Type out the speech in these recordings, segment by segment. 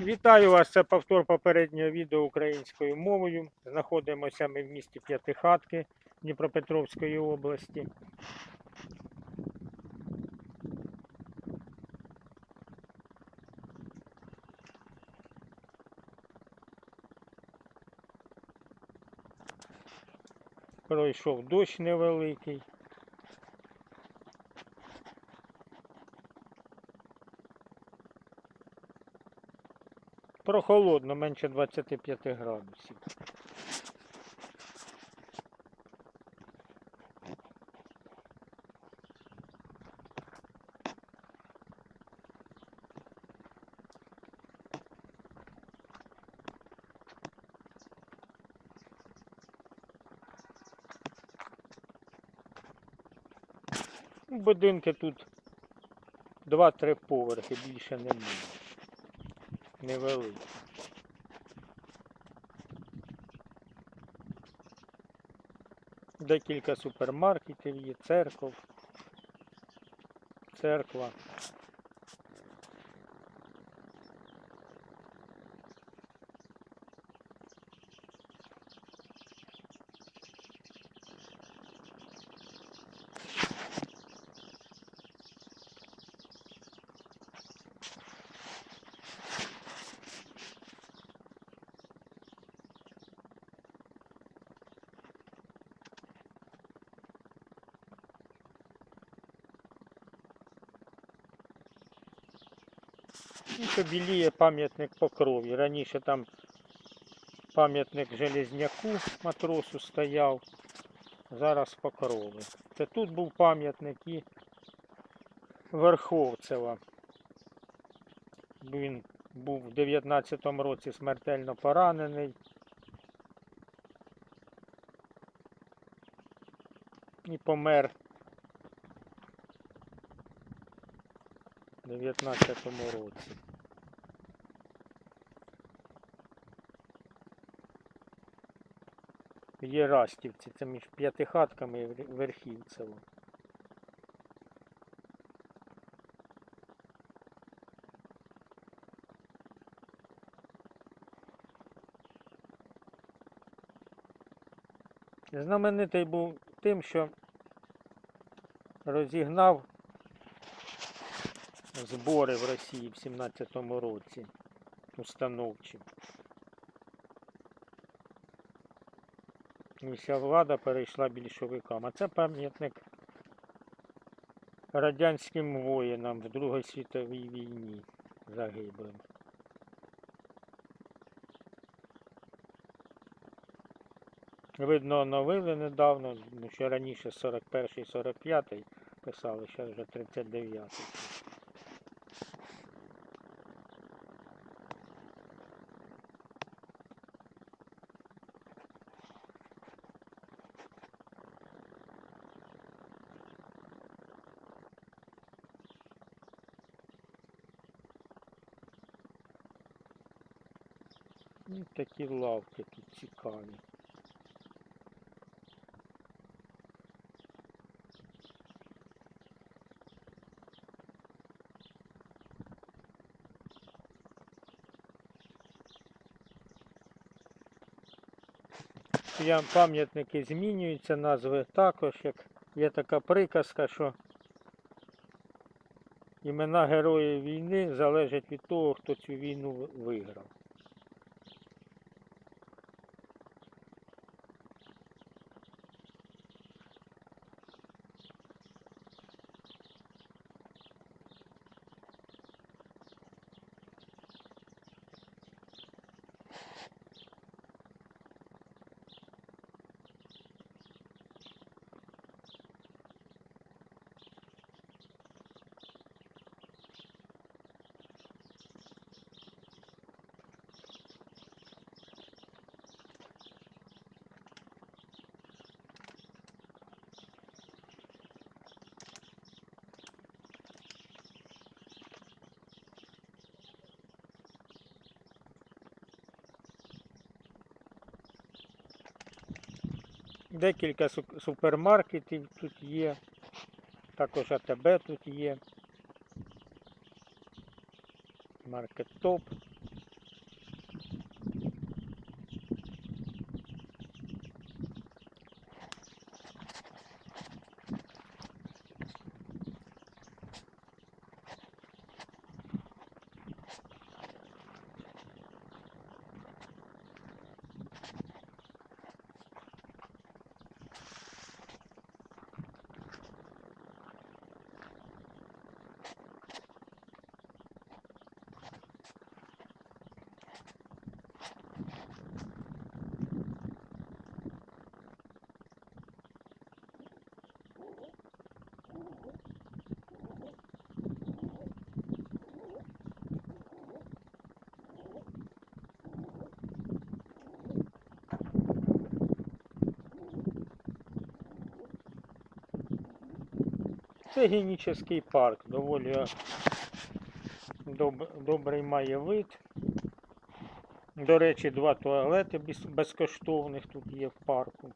Вітаю вас! Це повтор попереднього відео українською мовою. Знаходимося ми в місті П'ятихатки Дніпропетровської області. Пройшов дощ невеликий. Прохолодно, менше 25 градусів. Будинки тут 2-3 поверхи, більше немає. Невеликі. Декілька супермаркетів є, церков, церква. І що біліє пам'ятник Покрові. Раніше там пам'ятник Железняку матросу стояв, зараз Покрови. Це тут був пам'ятник і Верховцева. Він був в 19-му році смертельно поранений. І помер в 19-му році. Є Растівці, це між п'ятихатками і Верхівцево. Знаменитий був тим, що розігнав збори в Росії в 17-му році установчі. І вся влада перейшла більшовикам. А це пам'ятник радянським воїнам в Другій світовій війні загиблим. Видно, оновили недавно, ну, що раніше 41-й, 45-й писали, зараз вже 39-й. Ну, такі лавки тут цікаві. Пам'ятники змінюються, назви також, як є така приказка, що імена героїв війни залежать від того, хто цю війну виграв. Декілька супермаркетів тут є. Також АТБ тут є. Маркет Топ. Це генічний парк, доволі доб, добрий має вид. До речі, два туалети без- безкоштовних тут є в парку.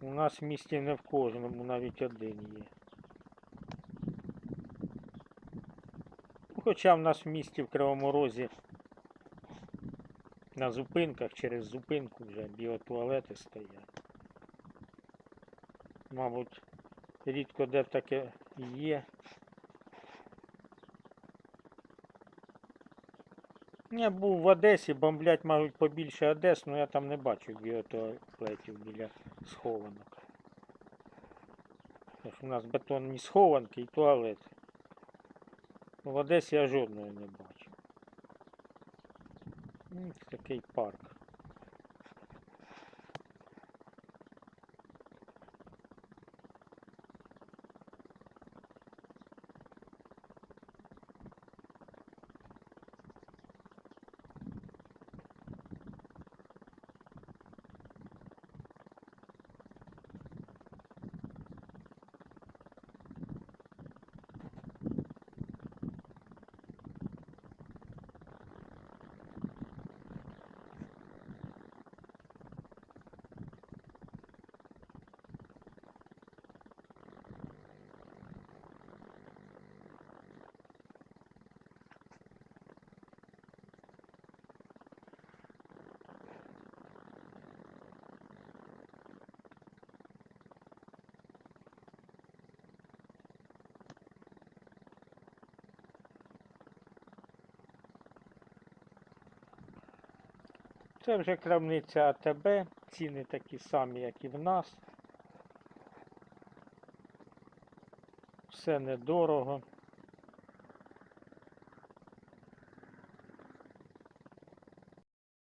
У нас в місті не в кожному, навіть один є. Хоча в нас в місті в Кривому Розі на зупинках через зупинку вже біотуалети стоять. Мабуть, рідко де таке є. Я був в Одесі, бомблять, мабуть, побільше Одес, але я там не бачу біотуалетів біля схованок. У нас бетонні схованки і туалет. В Одесі я жодного не бачив. Ну, Ось такий парк. Це вже крамниця АТБ, ціни такі самі, як і в нас. Все недорого.